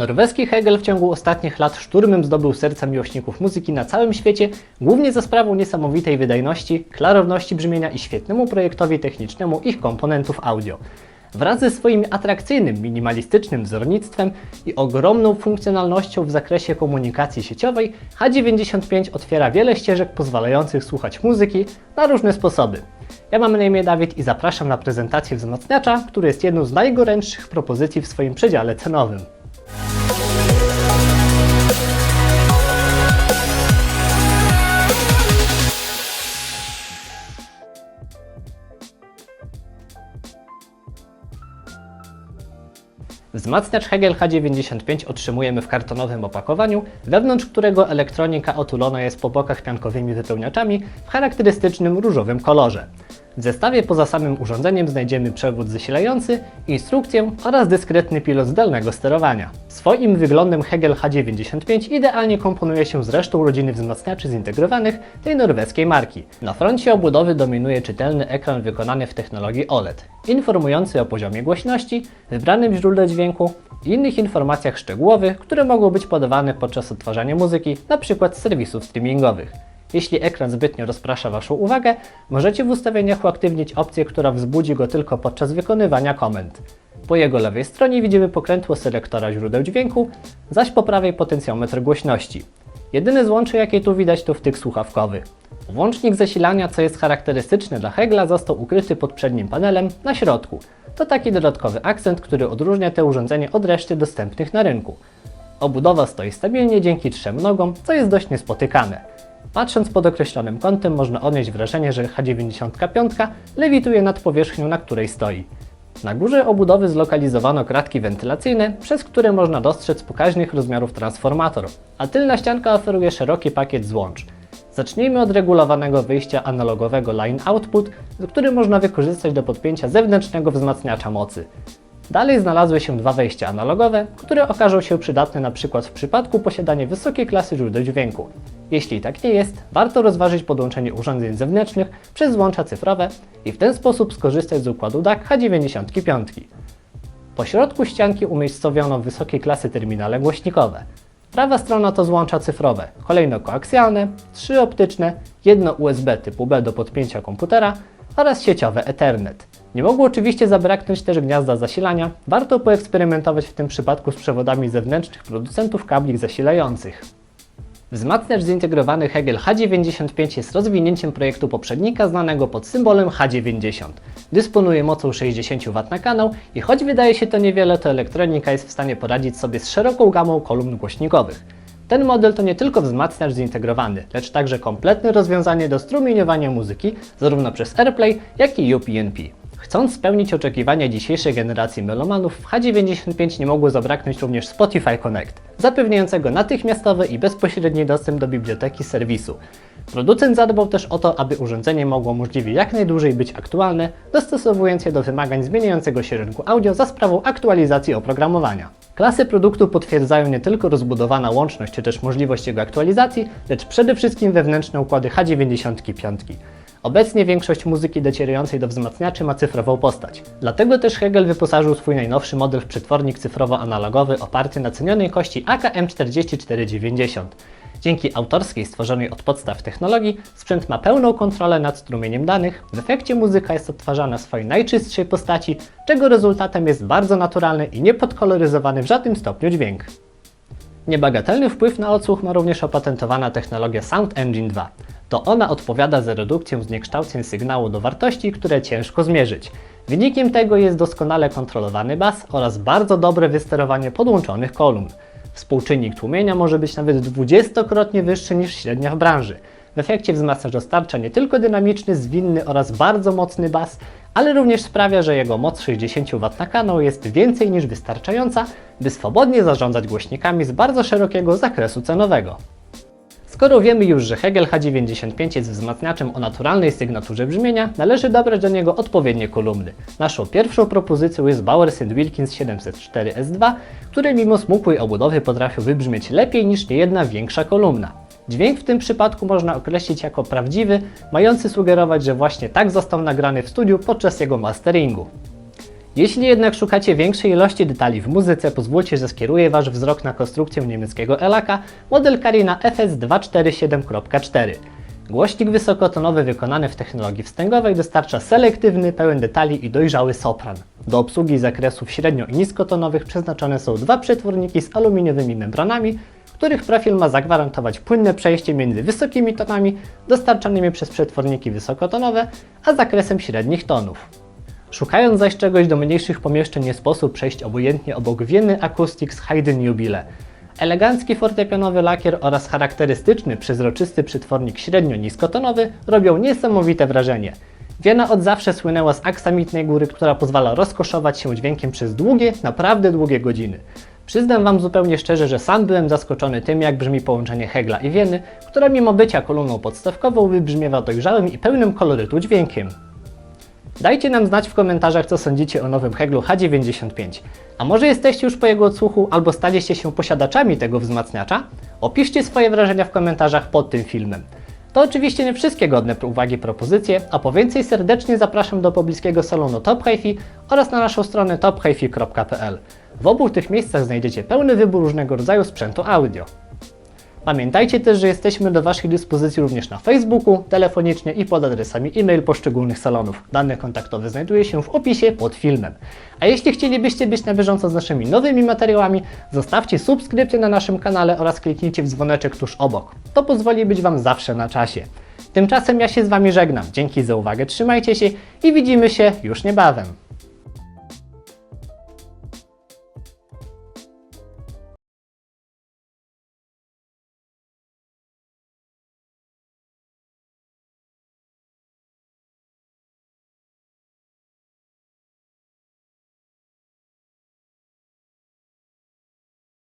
Norweski Hegel w ciągu ostatnich lat szturmem zdobył serca miłośników muzyki na całym świecie, głównie za sprawą niesamowitej wydajności, klarowności brzmienia i świetnemu projektowi technicznemu ich komponentów audio. Wraz ze swoim atrakcyjnym, minimalistycznym wzornictwem i ogromną funkcjonalnością w zakresie komunikacji sieciowej, H95 otwiera wiele ścieżek pozwalających słuchać muzyki na różne sposoby. Ja mam na imię Dawid i zapraszam na prezentację wzmacniacza, który jest jedną z najgorętszych propozycji w swoim przedziale cenowym. Wzmacniacz Hegel H95 otrzymujemy w kartonowym opakowaniu, wewnątrz którego elektronika otulona jest po bokach piankowymi wypełniaczami w charakterystycznym różowym kolorze. W zestawie poza samym urządzeniem znajdziemy przewód zasilający, instrukcję oraz dyskretny pilot zdalnego sterowania. Swoim wyglądem Hegel H95 idealnie komponuje się z resztą rodziny wzmacniaczy zintegrowanych tej norweskiej marki. Na froncie obudowy dominuje czytelny ekran wykonany w technologii OLED, informujący o poziomie głośności, wybranym źródle dźwięku i innych informacjach szczegółowych, które mogą być podawane podczas odtwarzania muzyki, np. z serwisów streamingowych. Jeśli ekran zbytnio rozprasza Waszą uwagę, możecie w ustawieniach uaktywnić opcję, która wzbudzi go tylko podczas wykonywania komend. Po jego lewej stronie widzimy pokrętło selektora źródeł dźwięku, zaś po prawej potencjometr głośności. Jedyne złącze jakie tu widać to wtyk słuchawkowy. Włącznik zasilania, co jest charakterystyczne dla Hegla, został ukryty pod przednim panelem na środku. To taki dodatkowy akcent, który odróżnia to urządzenie od reszty dostępnych na rynku. Obudowa stoi stabilnie dzięki trzem nogom, co jest dość niespotykane. Patrząc pod określonym kątem można odnieść wrażenie, że H95 lewituje nad powierzchnią, na której stoi. Na górze obudowy zlokalizowano kratki wentylacyjne, przez które można dostrzec pokaźnych rozmiarów transformator, a tylna ścianka oferuje szeroki pakiet złącz. Zacznijmy od regulowanego wyjścia analogowego line output, który można wykorzystać do podpięcia zewnętrznego wzmacniacza mocy. Dalej znalazły się dwa wejścia analogowe, które okażą się przydatne np. w przypadku posiadania wysokiej klasy źródeł dźwięku. Jeśli tak nie jest, warto rozważyć podłączenie urządzeń zewnętrznych przez złącza cyfrowe i w ten sposób skorzystać z układu DAC H95. Po środku ścianki umiejscowiono wysokiej klasy terminale głośnikowe. Prawa strona to złącza cyfrowe, kolejno koaksjalne, trzy optyczne, jedno USB typu B do podpięcia komputera oraz sieciowe Ethernet. Nie mogło oczywiście zabraknąć też gniazda zasilania, warto poeksperymentować w tym przypadku z przewodami zewnętrznych producentów kabli zasilających. Wzmacniacz zintegrowany Hegel H95 jest rozwinięciem projektu poprzednika znanego pod symbolem H90. Dysponuje mocą 60 W na kanał i choć wydaje się to niewiele, to elektronika jest w stanie poradzić sobie z szeroką gamą kolumn głośnikowych. Ten model to nie tylko wzmacniacz zintegrowany, lecz także kompletne rozwiązanie do strumieniowania muzyki zarówno przez AirPlay, jak i UPnP. Chcąc spełnić oczekiwania dzisiejszej generacji melomanów, w H95 nie mogło zabraknąć również Spotify Connect, zapewniającego natychmiastowy i bezpośredni dostęp do biblioteki serwisu. Producent zadbał też o to, aby urządzenie mogło możliwie jak najdłużej być aktualne, dostosowując je do wymagań zmieniającego się rynku audio za sprawą aktualizacji oprogramowania. Klasy produktu potwierdzają nie tylko rozbudowana łączność czy też możliwość jego aktualizacji, lecz przede wszystkim wewnętrzne układy H95. Obecnie większość muzyki docierającej do wzmacniaczy ma cyfrową postać. Dlatego też Hegel wyposażył swój najnowszy model w przetwornik cyfrowo-analogowy oparty na cenionej kości AKM4490. Dzięki autorskiej stworzonej od podstaw technologii sprzęt ma pełną kontrolę nad strumieniem danych, w efekcie muzyka jest odtwarzana w swojej najczystszej postaci, czego rezultatem jest bardzo naturalny i niepodkoloryzowany w żadnym stopniu dźwięk. Niebagatelny wpływ na odsłuch ma również opatentowana technologia Sound Engine 2. To ona odpowiada za redukcję zniekształceń sygnału do wartości, które ciężko zmierzyć. Wynikiem tego jest doskonale kontrolowany bas oraz bardzo dobre wysterowanie podłączonych kolumn. Współczynnik tłumienia może być nawet dwudziestokrotnie wyższy niż średnia w branży. W efekcie wzmacniacz dostarcza nie tylko dynamiczny, zwinny oraz bardzo mocny bas, ale również sprawia, że jego moc 60 W na kanał jest więcej niż wystarczająca, by swobodnie zarządzać głośnikami z bardzo szerokiego zakresu cenowego. Skoro wiemy już, że Hegel H95 jest wzmacniaczem o naturalnej sygnaturze brzmienia, należy dobrać do niego odpowiednie kolumny. Naszą pierwszą propozycją jest Bowers Wilkins 704S2, które mimo smukłej obudowy potrafią wybrzmieć lepiej niż niejedna większa kolumna. Dźwięk w tym przypadku można określić jako prawdziwy, mający sugerować, że właśnie tak został nagrany w studiu podczas jego masteringu. Jeśli jednak szukacie większej ilości detali w muzyce, pozwólcie, że skieruję Wasz wzrok na konstrukcję niemieckiego Elaka, model Carina FS247.4. Głośnik wysokotonowy wykonany w technologii wstęgowej dostarcza selektywny, pełen detali i dojrzały sopran. Do obsługi zakresów średnio i niskotonowych przeznaczone są dwa przetworniki z aluminiowymi membranami, których profil ma zagwarantować płynne przejście między wysokimi tonami dostarczanymi przez przetworniki wysokotonowe, a zakresem średnich tonów. Szukając zaś czegoś do mniejszych pomieszczeń nie sposób przejść obojętnie obok Wieny Acoustics Hayden Jubile. Elegancki fortepianowy lakier oraz charakterystyczny, przezroczysty przytwornik średnio-niskotonowy robią niesamowite wrażenie. Wiena od zawsze słynęła z aksamitnej góry, która pozwala rozkoszować się dźwiękiem przez długie, naprawdę długie godziny. Przyznam Wam zupełnie szczerze, że sam byłem zaskoczony tym, jak brzmi połączenie Hegla i Wieny, która mimo bycia kolumną podstawkową wybrzmiewa dojrzałym i pełnym kolorytu dźwiękiem. Dajcie nam znać w komentarzach, co sądzicie o nowym Heglu H95. A może jesteście już po jego odsłuchu albo staliście się posiadaczami tego wzmacniacza? Opiszcie swoje wrażenia w komentarzach pod tym filmem. To oczywiście nie wszystkie godne uwagi propozycje, a po więcej serdecznie zapraszam do pobliskiego salonu Top Hi-Fi oraz na naszą stronę tophifi.pl. W obu tych miejscach znajdziecie pełny wybór różnego rodzaju sprzętu audio. Pamiętajcie też, że jesteśmy do Waszej dyspozycji również na Facebooku, telefonicznie i pod adresami e-mail poszczególnych salonów. Dane kontaktowe znajduje się w opisie pod filmem. A jeśli chcielibyście być na bieżąco z naszymi nowymi materiałami, zostawcie subskrypcję na naszym kanale oraz kliknijcie w dzwoneczek tuż obok. To pozwoli być Wam zawsze na czasie. Tymczasem ja się z Wami żegnam. Dzięki za uwagę, trzymajcie się i widzimy się już niebawem.